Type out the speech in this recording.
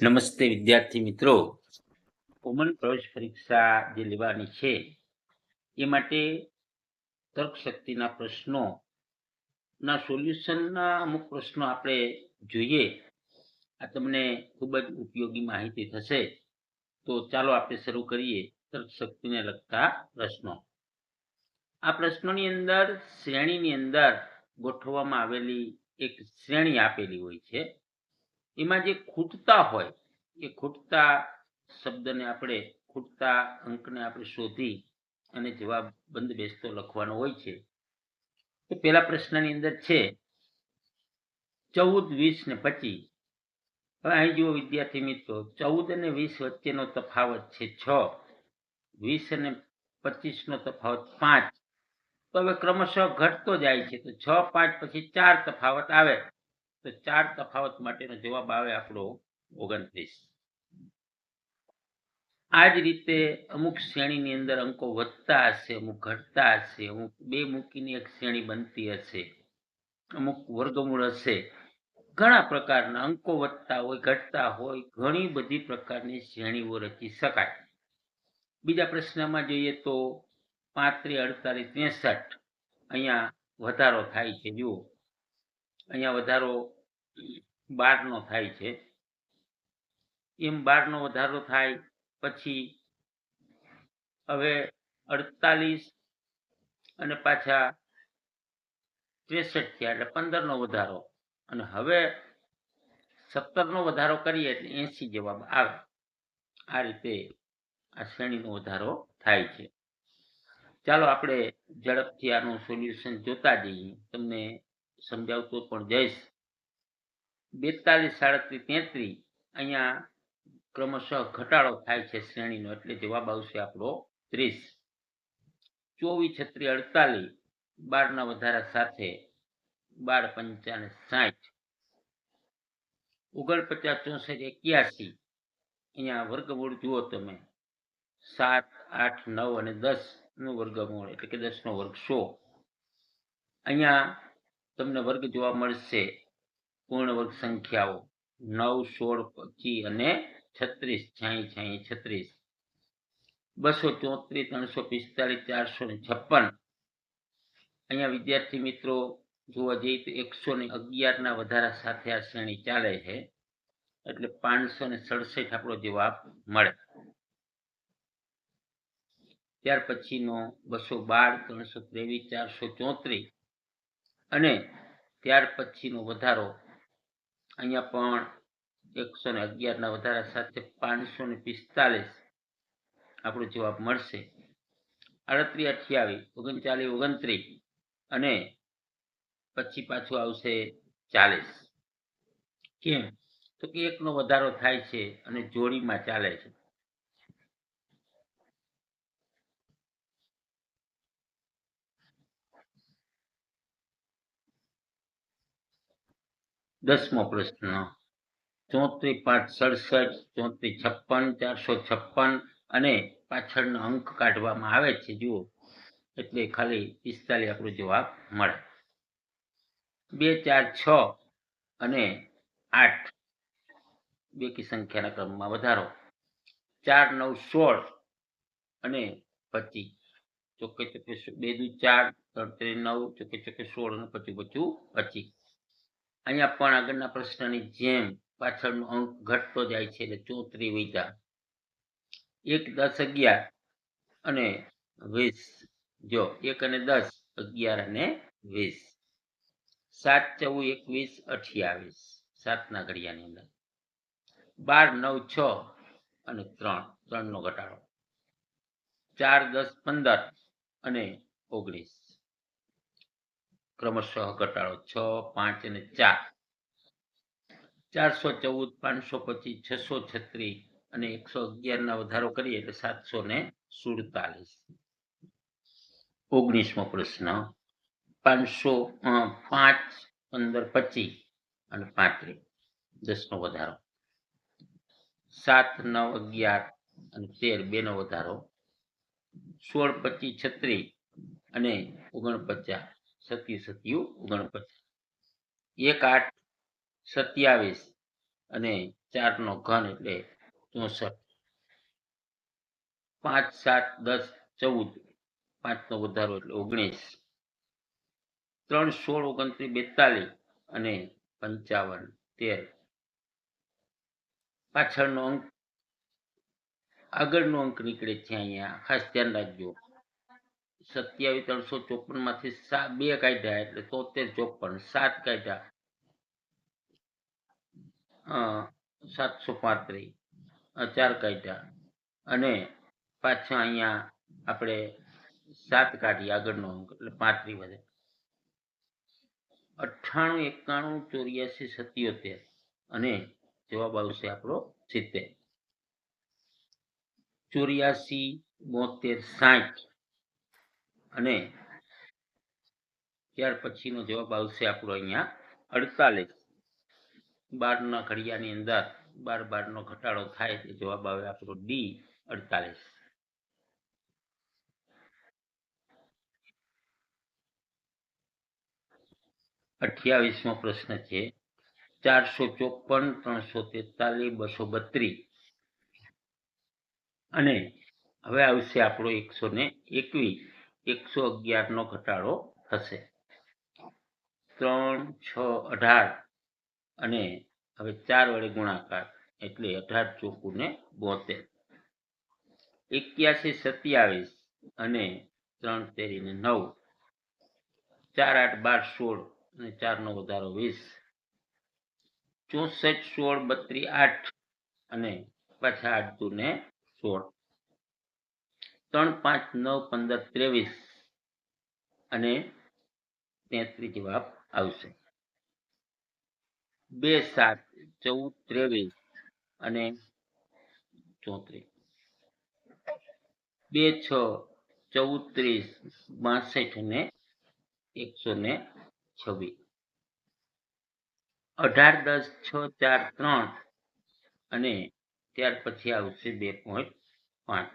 નમસ્તે વિદ્યાર્થી મિત્રો. કોમન પ્રવેશ પરીક્ષા જે લેવાની છે, એ માટે તર્કશક્તિના પ્રશ્નો ના સોલ્યુશનના અમુક પ્રશ્નો આપણે જોઈએ. આ તમને ખૂબ જ ઉપયોગી માહિતી થશે. તો ચાલો આપણે શરૂ કરીએ તર્કશક્તિને લગતા પ્રશ્નો. આ પ્રશ્નોની અંદર શ્રેણીની અંદર ગોઠવવામાં આવેલી એક શ્રેણી આપેલી હોય છે. એમાં જે ખૂટતા હોય, એ ખૂટતા શબ્દને આપણે, ખૂટતા અંકને આપણે શોધી અને જવાબ બંધ બેસતો લખવાનો હોય છે. તો પેલા પ્રશ્નની અંદર છે, ચૌદ, વીસ ને પચીસ. હવે અહીં જુઓ વિદ્યાર્થી મિત્રો, ચૌદ અને વીસ વચ્ચેનો તફાવત છે છ. વીસ અને પચીસ નો તફાવત પાંચ. તો હવે ક્રમશઃ ઘટતો જાય છે, તો છ, પાંચ, પછી ચાર તફાવત આવે. તો ચાર તફાવત માટેનો જવાબ આવે આપણો ઓગણત્રીસ. આ જ રીતે અમુક શ્રેણીની અંદર અંકો વધતા હશે, અમુક ઘટતા હશે, અમુક બે મૂકીને એક શ્રેણી બનતી હશે, અમુક વર્ગમૂળ હશે. ઘણા પ્રકારના અંકો વધતા હોય, ઘટતા હોય, ઘણી બધી પ્રકારની શ્રેણીઓ રચી શકાય. બીજા પ્રશ્નમાં જોઈએ તો પાંત્રીસ, અડતાલીસ, ત્રેસઠ, અહીંયા વધારો થાય છે, જુઓ. અહીંયા વધારો બારનો થાય છે. એમ બારનો વધારો થાય પછી હવે અડતાલીસ અને પાછા ત્રેસઠ થયા એટલે પંદરનો વધારો. અને હવે સત્તરનો વધારો કરીએ એટલે એસી જવાબ આવે. આ રીતે આ શ્રેણીનો વધારો થાય છે. ચાલો આપણે ઝડપથી આનું સોલ્યુશન જોતા જઈએ. તમને સમજાવતો પણ જઈશ. બેતાલીસ, સાડત્રીસ, તેત્રીસ, અહીંયા ક્રમશઃ ઘટાડો થાય છે શ્રેણીનો, એટલે જવાબ આવશે આપણો ત્રીસ. ચોવીસ છત્રીસ અડતાલીસ, બારના વધારા સાથે બાર પંચાને સાઠ. ઓગણપચાસ, ચોસઠ, એક્યાસી. અહીંયા વર્ગમૂળ જુઓ તમે. સાત, આઠ, નવ અને દસનું વર્ગમૂળ, એટલે કે દસ નો વર્ગ સો. અહીંયા તમને વર્ગ જોવા મળશે. પૂર્ણ વર્ગ સંખ્યાઓ નવ, સોળ, પચીસ અને છત્રીસ. છાઈ છાઈ છત્રીસ. બસો ચોત્રીસ, ત્રણસો પિસ્તાલીસ ચારસો ને છપ્પન. અહીંયા વિદ્યાર્થી મિત્રો જોવા જઈએ તો એકસો ને અગિયારના વધારા સાથે આ શ્રેણી ચાલે છે. એટલે પાંચસો ને સડસઠ આપણો જવાબ મળે. ત્યાર પછીનો બસો બાર, ત્રણસો ત્રેવીસ, ચારસો ચોત્રીસ. અને ત્યાર પછીનો વધારો અહીંયા પણ એકસો ને અગિયારના વધારા સાથે પાંચસો ને પિસ્તાલીસ આપણો જવાબ મળશે. અડત્રીસ અઠ્યાવીસ ઓગણચાલીસ, ઓગણત્રીસ અને પછી પાછું આવશે ચાલીસ. કેમ? તો કે એકનો વધારો થાય છે અને જોડીમાં ચાલે છે. દસમો પ્રશ્ન. ચોત્રી પાંચ સડસઠ, ચોત્રી છપ્પન, ચારસો છપ્પન અને પાછળનો અંક કાઢવામાં આવે છે, જુઓ. એટલે ખાલી પિસ્તાલીસ આપણો જવાબ મળે. બે, ચાર, છ અને આઠ. બેકી સંખ્યાના ક્રમમાં વધારો. ચાર, નવ, સોળ અને પચીસ. ચોકે ચોકે બે દુ ચાર, ત્રણ ત્રણ, નવ ચોકે ચોકે સોળ અને પચું પચું પચીસ. અહીંયા પણ આગળના પ્રશ્નની જેમ પાછળનો અંક ઘટતો જાય છે એટલે ચોત્રી વીઘા એક દસ અગિયાર અને વીસ. જો એક અને દસ, અગિયાર અને વીસ. સાત, ચૌદ, એકવીસ, અઠ્યાવીસ. સાતના ઘડિયાની અંદર. બાર, નવ, છ અને ત્રણ. ત્રણનો ઘટાડો. ચાર, દસ, પંદર અને ઓગણીસ. ક્રમશઃ ઘટાડો છ, પાંચ અને ચાર. ચારસો ચૌદ, પાંચસો પચીસ, છસો છત્રીસ અને એકસો અગિયાર ના વધારો કરીએ એટલે સાતસો ને સુડતાલીસ. ઓગણીસમો પ્રશ્ન, પાંચસો પાંચ, પંદર, પચીસ અને પાંત્રીસ. દસનો વધારો. સાત, નવ, અગિયાર અને તેર બે નો વધારો. સોળ, પચીસ, છત્રીસ અને ઓગણપચાસ. સત્યુ સત્યુ ગણપતિ. એક આઠ સત્યાવીસ અને ચાર નો ઘન એટલે ચોસઠ. પાંચ સાત દસ ચૌદ. પાંચ નો વધારો એટલે ઓગણીસ. ત્રણ સોળ ઓગણત્રીસ બેતાલીસ અને પંચાવન તેર. પાછળનો અંક. આગળનો અંક નીકળે છે અહીંયા. ખાસ ધ્યાન રાખજો. સત્યાવીસ, ત્રણસો ચોપનમાંથી બે કાઢ્યા એટલે તોતેર ચોપન, સાત કાઢ્યા. સાતસો પાંત્રીસ ચાર કાઢ્યા. અને પાછા અહીંયા આપણે સાત કાઢીએ આગળનો અંક, એટલે પાંત્રીસ વધે. અઠ્ઠાણું, એકાણું, ચોર્યાસી, સત્યોતેર. અને જવાબ આવશે આપણો સિત્તેર. ચોર્યાસી, બોતેર, સાઠ. અને ત્યાર પછીનો જવાબ આવશે આપણો અહીંયા અડતાલીસ. બારના ઘડિયાની અંદર બાર બારનો ઘટાડો થાય તે જવાબ આવે આપણો ડી અડતાલીસ. અઠ્યાવીસમો પ્રશ્ન છે, ચારસો ચોપન, ત્રણસો તેતાલીસ, બસો બત્રીસ. અને હવે આવશે આપણો એકસો ને એકવીસ. એકસો અગિયાર નો ઘટાડો થશે. ત્રણ, છ, અઢાર અને હવે ચાર વડે ગુણાકાર એટલે અઢાર ચોકું ને બોતેર. એક્યાસી, સત્યાવીસ અને ત્રણ તેરી ને નવ. ચાર, આઠ, બાર, સોળ અને ચાર નો વધારો વીસ. ચોસઠ, સોળ, બત્રીસ, આઠ અને પાછા આઠ ને સોળ. ત્રણ પાંચ નવ પંદર ત્રેવીસ. અને તેત્રીસ જવાબ આવશે. બે સાત ચૌદ ત્રેવીસ અને ચોત્રીસ. બે છ ચૌત્રીસ બાસઠ અને એકસો ને છવ્વીસ. અઢાર દસ છ ચાર ત્રણ અને ત્યાર પછી આવશે બે પોઈન્ટ પાંચ.